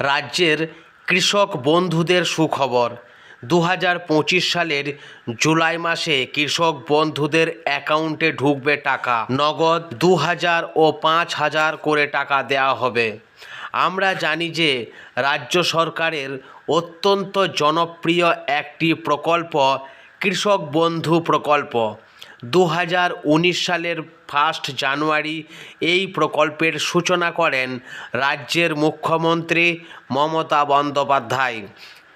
রাজ্যের কৃষক বন্ধুদের সুখবর। দু হাজার পঁচিশ সালের জুলাই মাসে কৃষক বন্ধুদের অ্যাকাউন্টে ঢুকবে টাকা। নগদ দু হাজার ও পাঁচ হাজার করে টাকা দেওয়া হবে। আমরা জানি যে রাজ্য সরকারের অত্যন্ত জনপ্রিয় একটি প্রকল্প কৃষক বন্ধু প্রকল্প। দু হাজার উনিশ সালের ফার্স্ট জানুয়ারি এই প্রকল্পের সূচনা করেন রাজ্যের মুখ্যমন্ত্রী মমতা বন্দ্যোপাধ্যায়।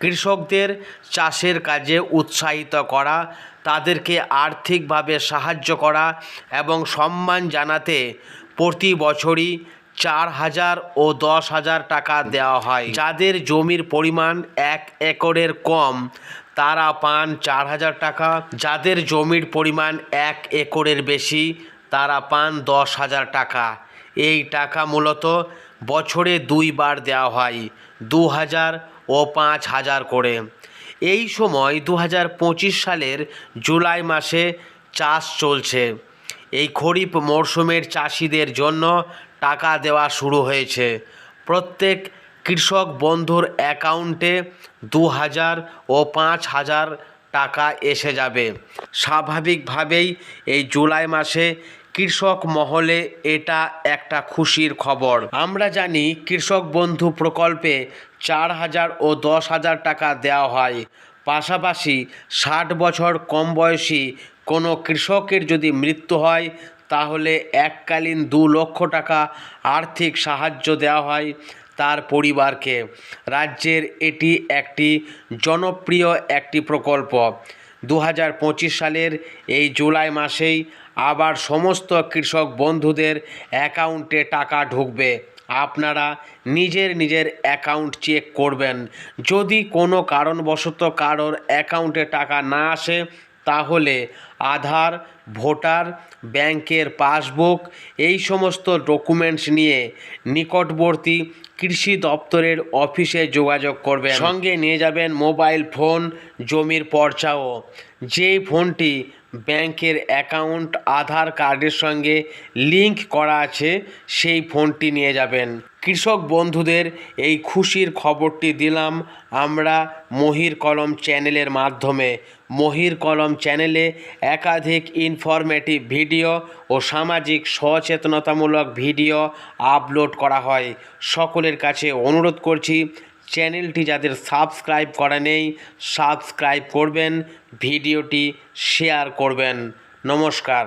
কৃষকদের চাষের কাজে উৎসাহিত করা, তাদেরকে আর্থিকভাবে সাহায্য করা এবং সম্মান জানাতে প্রতি বছরই চার হাজার ও দশ হাজার টাকা দেওয়া হয়। যাদের জমির পরিমাণ এক একরের কম, তারা পান চার হাজার টাকা। যাদের জমির পরিমাণ এক একরের বেশি, তারা পান দশ হাজার টাকা। এই টাকা মূলত বছরে দুইবার দেওয়া হয় দু হাজার ও পাঁচ হাজার করে। এই সময় দু হাজার পঁচিশ সালের জুলাই মাসে চাষ চলছে। এই খরিফ মরশুমের চাষিদের জন্য টাকা দেওয়া শুরু হয়েছে। প্রত্যেক কৃষক বন্ধুর অ্যাকাউন্টে দু হাজার ও পাঁচ হাজার টাকা এসে যাবে। স্বাভাবিকভাবেই এই জুলাই মাসে কৃষক মহলে এটা একটা খুশির খবর। আমরা জানি কৃষক বন্ধু প্রকল্পে চার হাজার ও দশ হাজার টাকা দেওয়া হয়। পাশাপাশি ষাট বছর কম বয়সী কোনো কৃষকের যদি মৃত্যু হয়, তাহলে এককালীন দু লক্ষ টাকা আর্থিক সাহায্য দেওয়া হয় তার পরিবারকে। রাজ্যের এটি একটি জনপ্রিয় একটি প্রকল্প। দু হাজার পঁচিশ সালের এই জুলাই মাসেই আবার সমস্ত কৃষক বন্ধুদের অ্যাকাউন্টে টাকা ঢুকবে। আপনারা নিজের নিজের অ্যাকাউন্ট চেক করবেন। যদি কোনো কারণবশত কারোর অ্যাকাউন্টে টাকা না আসে, তাহলে আধার, ভোটার, ব্যাংকের পাসবুক, এই সমস্ত ডকুমেন্টস নিয়ে নিকটবর্তী কৃষি দপ্তরের অফিসে যোগাযোগ করবেন। সঙ্গে নিয়ে যাবেন মোবাইল ফোন, জমির পর্চাও। যেই ফোনটি ব্যাংকের অ্যাকাউন্ট, আধার কার্ডের সঙ্গে লিংক করা আছে, সেই ফোনটি নিয়ে যাবেন। কৃষক বন্ধুদের এই খুশির খবরটি দিলাম আমরা মহির কলম চ্যানেলের মাধ্যমে। মহির কলম চ্যানেলে একাধিক ইনফরমেটিভ ভিডিও ও সামাজিক সচেতনতামূলক ভিডিও আপলোড করা হয়। সকলের কাছে অনুরোধ করছি চ্যানেলটি যাদের সাবস্ক্রাইব করা নেই সাবস্ক্রাইব করবেন ভিডিওটি শেয়ার করবেন। নমস্কার।